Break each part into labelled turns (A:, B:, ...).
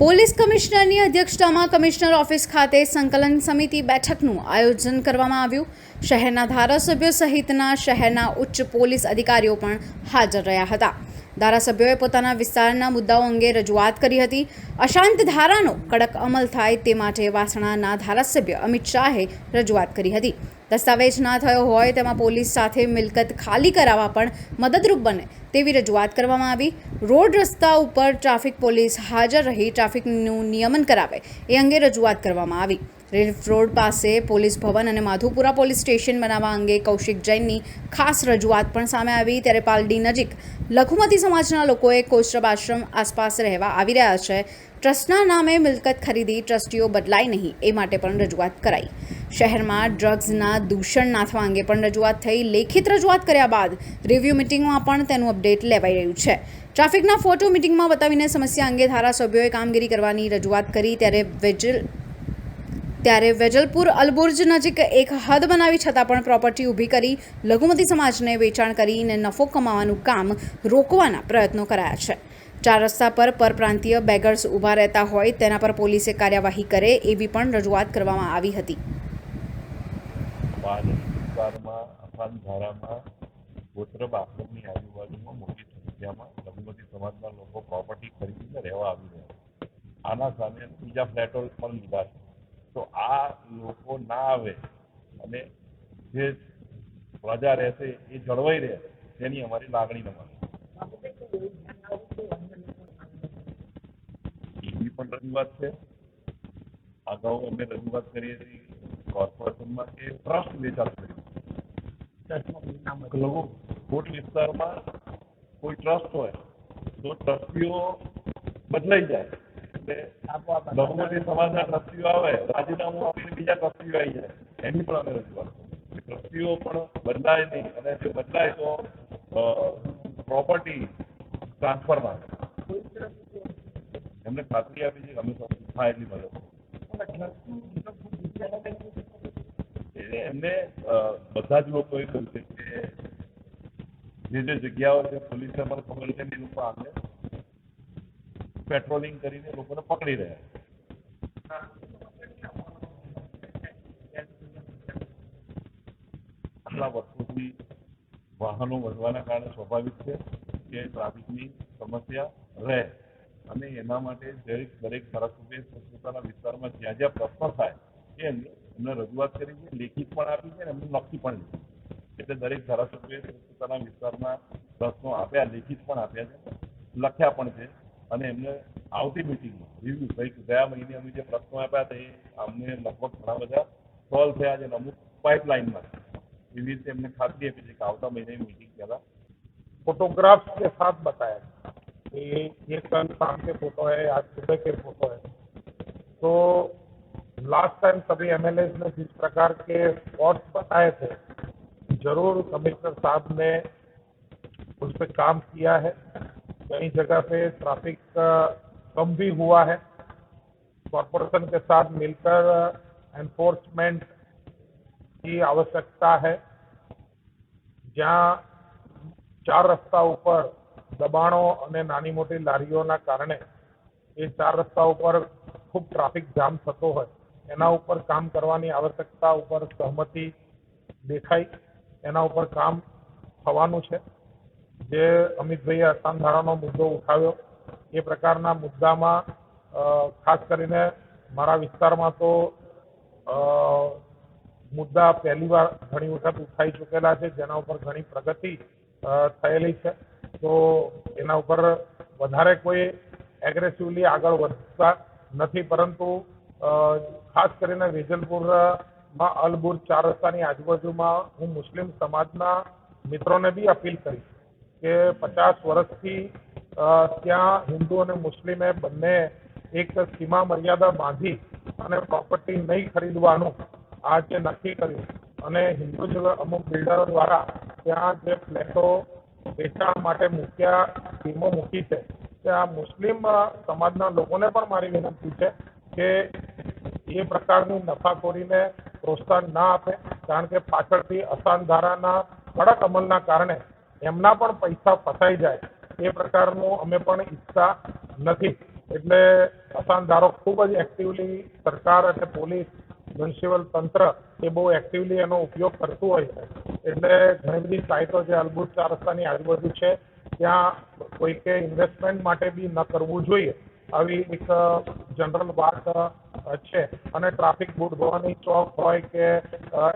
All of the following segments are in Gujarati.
A: પોલીસ કમિશનરની અધ્યક્ષતામાં કમિશનર ઓફિસ ખાતે સંકલન સમિતિ બેઠકનું આયોજન કરવામાં આવ્યું. શહેરના ધારાસભ્યો સહિતના શહેરના ઉચ્ચ પોલીસ અધિકારીઓ પણ હાજર રહ્યા હતા. ધારાસભ્યોએ પોતાના વિસ્તારના મુદ્દાઓ અંગે રજૂઆત કરી હતી. અશાંત ધારાનો કડક અમલ થાય તે માટે વાસણાના ધારાસભ્ય અમિત શાહે રજૂઆત કરી હતી. દસ્તાવેજ ના થયો હોય તેમાં પોલીસ સાથે મિલકત ખાલી કરાવવા પણ મદદરૂપ બને તેવી રજૂઆત કરવામાં આવી. રોડ રસ્તા ઉપર ટ્રાફિક પોલીસ હાજર રહી ટ્રાફિકનું નિયમન કરાવે એ અંગે રજૂઆત કરવામાં આવી. રેફ રોડ પાસે પોલીસ ભવન અને માધુપુરા પોલીસ સ્ટેશન બનાવવા અંગે કૌશિક જૈનની ખાસ રજૂઆત પણ સામે આવી. ત્યારે પાલડી નજીક લઘુમતી સમાજના લોકોએ કોસ્ટબ આશ્રમ આસપાસ રહેવા આવી રહ્યા છે. ટ્રસ્ટના નામે મિલકત ખરીદી ટ્રસ્ટીઓ બદલાય નહીં એ માટે પણ રજૂઆત કરાઈ. શહેરમાં ડ્રગ્સના દૂષણ નાથવા અંગે પણ રજૂઆત થઈ. લેખિત રજૂઆત કર્યા બાદ રિવ્યૂ મિટિંગમાં પણ તેનું અપડેટ લેવાઈ રહ્યું છે. ટ્રાફિકના ફોટો મિટિંગમાં બતાવીને સમસ્યા અંગે ધારાસભ્યોએ કામગીરી કરવાની રજૂઆત કરી. ત્યારે વેજલ, ત્યારે વેજલપુર અલબુર્જ નજીક એક હદ બનાવી છતાં પણ પ્રોપર્ટી ઊભી કરી લઘુમતી સમાજને વેચાણ કરીને નફો કમાવાનું કામ રોકવાના પ્રયત્નો કરાયા છે. ચાર રસ્તા પર પરપ્રાંતીય બેગર્સ ઊભા રહેતા હોય તેના પર પોલીસે કાર્યવાહી કરે એવી પણ રજૂઆત કરવામાં આવી હતી.
B: પાણી વિસ્તારમાં અસાન ધારામાં ગોત્રબ આશ્રમની આજુબાજુમાં મોટી સંખ્યામાં લઘુમતી સમાજના લોકો પ્રોપર્ટી ખરીદીને રહેવા આવી રહ્યા આના સામે બીજા ફ્લેટો પણ લીધા છે. તો આ લોકો ના આવે અને જે પ્રજા રહેશે એ જળવાઈ રહે તેની અમારી લાગણી નમાવી. એવી પણ રજૂઆત છે. અગાઉ અમે રજૂઆત કરી હતી કોર્પોરેશનમાં કે ટ્રસ્ટ વેચાણ કર્યું લઘુ કોટ વિસ્તારમાં કોઈ ટ્રસ્ટ હોય તો ટ્રસ્ટીઓ બદલાઈ જાય એટલે લઘુમતી સમાજના ટ્રસ્ટીઓ આવે રાજીનામું આપીને બીજા ટ્રસ્ટીઓ આવી જાય એની પણ અમે રજૂઆત કરી. ટ્રસ્ટીઓ પણ બદલાય નહીં અને જો બદલાય તો પ્રોપર્ટી ટ્રાન્સફર ના થાય. એમને ખાતરી આપી છે કે અમે થાય એટલી મદદ એમને બધા જ લોકોએ કહ્યું છે કે જે જે જગ્યાઓ છે પોલીસને પણ ખબર છે એ લોકો આમને પેટ્રોલિંગ કરીને લોકોને પકડી રહ્યા આટલા વર્ષોથી વાહનો વધવાના કારણે સ્વાભાવિક છે કે ટ્રાફિકની સમસ્યા રહે અને એના માટે દરેક દરેક ધારાસભ્ય પોતપોતાના વિસ્તારમાં જ્યાં જ્યાં પ્રશ્ન થાય એ અંગે એમને રજૂઆત કરી છે લેખિત પણ આપી છે અને એમને લખી પણ છે એટલે દરેક ધારાસભ્યએ પોતપોતાના વિસ્તારના પ્રશ્નો આપ્યા લેખિત પણ આપ્યા છે લખ્યા પણ છે અને એમને આવતી મિટિંગમાં રિવ્યુ ગઈ ગયા મહિને અમે જે પ્રશ્નો આપ્યા હતા એ અમને લગભગ ઘણા બધા સોલ્વ થયા છે અને અમુક પાઇપલાઇનમાં છે. એવી રીતે એમને ખાતરી આપી છે કે આવતા મહિને મિટિંગ પહેલા
C: फोटोग्राफ्स के साथ बताया कि ये कल शाम के फोटो है आज सुबह के फोटो है तो लास्ट टाइम सभी एमएलए ने जिस प्रकार के स्पॉट्स बताए थे जरूर कमिश्नर साहब ने उस पर काम किया है कई जगह पे ट्रैफिक कम भी हुआ है कॉरपोरेशन के साथ मिलकर एनफोर्समेंट की आवश्यकता है જ્યાં ચાર રસ્તા ઉપર દબાણો અને નાની મોટી લારીઓના કારણે એ ચાર રસ્તા ઉપર ખૂબ ટ્રાફિક જામ થતો હોય એના ઉપર કામ કરવાની આવશ્યકતા ઉપર સહમતિ દેખાઈ. એના ઉપર કામ થવાનું છે. જે અમિતભાઈએ અસામ ધારાનો મુદ્દો ઉઠાવ્યો, એ પ્રકારના મુદ્દામાં ખાસ કરીને મારા વિસ્તારમાં તો મુદ્દા પહેલી વાર ઘણી વખત ઉઠાઈ ચૂકેલા છે, જેના ઉપર ઘણી પ્રગતિ થયેલી છે. તો એના ઉપર વધારે કોઈ એગ્રેસિવલી આગળ વધતા નથી, પરંતુ ખાસ કરીને વેજલપુરમાં અલબુર ચાર રસ્તાની આજુબાજુમાં હું મુસ્લિમ સમાજના મિત્રોને બી અપીલ કરીશ કે પચાસ વર્ષથી ત્યાં હિન્દુ અને મુસ્લિમે બંને એક સીમા મર્યાદા બાંધી અને પ્રોપર્ટી નહીં ખરીદવાનું આ જે નક્કી કર્યું અને હિન્દુ જેવા અમુક બિલ્ડરો દ્વારા ત્યાં જે ફ્લેટો વેચાણ માટે મૂક્યા સ્કીમો મૂકી છે ત્યાં મુસ્લિમ સમાજના લોકોને પણ મારી વિનંતી છે કે એ પ્રકારની નફાખોરીને પ્રોત્સાહન ના આપે, કારણ કે પાછળથી અસાન ધારાના કડક અમલના કારણે એમના પણ પૈસા ફસાઈ જાય. એ પ્રકારનું અમે પણ ઈચ્છતા નથી. એટલે નુકસાનધારો ખૂબ જ એક્ટિવલી સરકાર અને પોલીસ, મ્યુનિસિપલ તંત્ર એ બહુ એક્ટિવલી એનો ઉપયોગ કરતું હોય છે. એટલે ઘણી બધી સાઇટો જે અલબુટ ચાર રસ્તાની આજુબાજુ છે, ત્યાં કોઈકે ઇન્વેસ્ટમેન્ટ માટે બી ન કરવું જોઈએ. આવી એક જનરલ વાત છે. અને ટ્રાફિક બુટ ભવાની ચોક હોય કે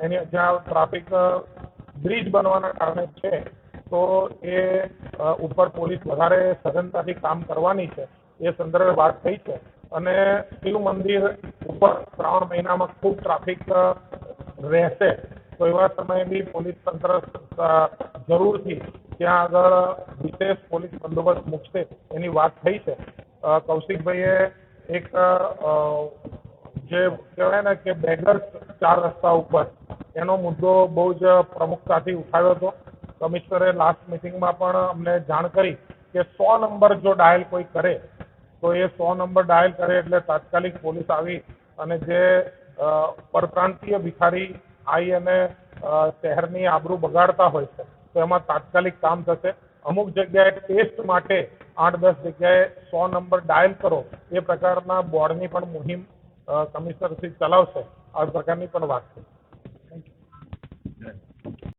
C: એની જ્યાં ટ્રાફિક બ્રિજ બનવાના કારણે છે, તો એ ઉપર પોલીસ વધારે સઘનતાથી કામ કરવાની છે. એ સંદર્ભે વાત થઈ છે. અને શિવ મંદિર ઉપર શ્રાવણ મહિનામાં ખૂબ ટ્રાફિક રહેશે. તો એવા સમયે બી પોલીસ તંત્ર જરૂરથી ત્યાં આગળ વિશેષ પોલીસ બંદોબસ્ત મૂકશે. એની વાત થઈ છે. કૌશિકભાઈએ એક જે કહેવાય ને કે બેગર્સ ચાર રસ્તા ઉપર, એનો મુદ્દો બહુ જ પ્રમુખતાથી ઉઠાવ્યો હતો. કમિશનરે લાસ્ટ મિટિંગમાં પણ અમને જાણ કરી કે સો નંબર જો ડાયલ કોઈ કરે, તો એ સો નંબર ડાયલ કરે એટલે તાત્કાલિક પોલીસ આવી અને જે પરપ્રાંતીય ભિખારી આવી અને શહેરની આબરૂ બગાડતા હોય છે, તો એમાં તાત્કાલિક કામ થશે. અમુક જગ્યાએ ટેસ્ટ માટે આઠ દસ જગ્યાએ સો નંબર ડાયલ કરો, એ પ્રકારના બોર્ડની પણ મુહિમ કમિશનરશ્રી ચલાવશે. આ પ્રકારની પણ વાત થઈ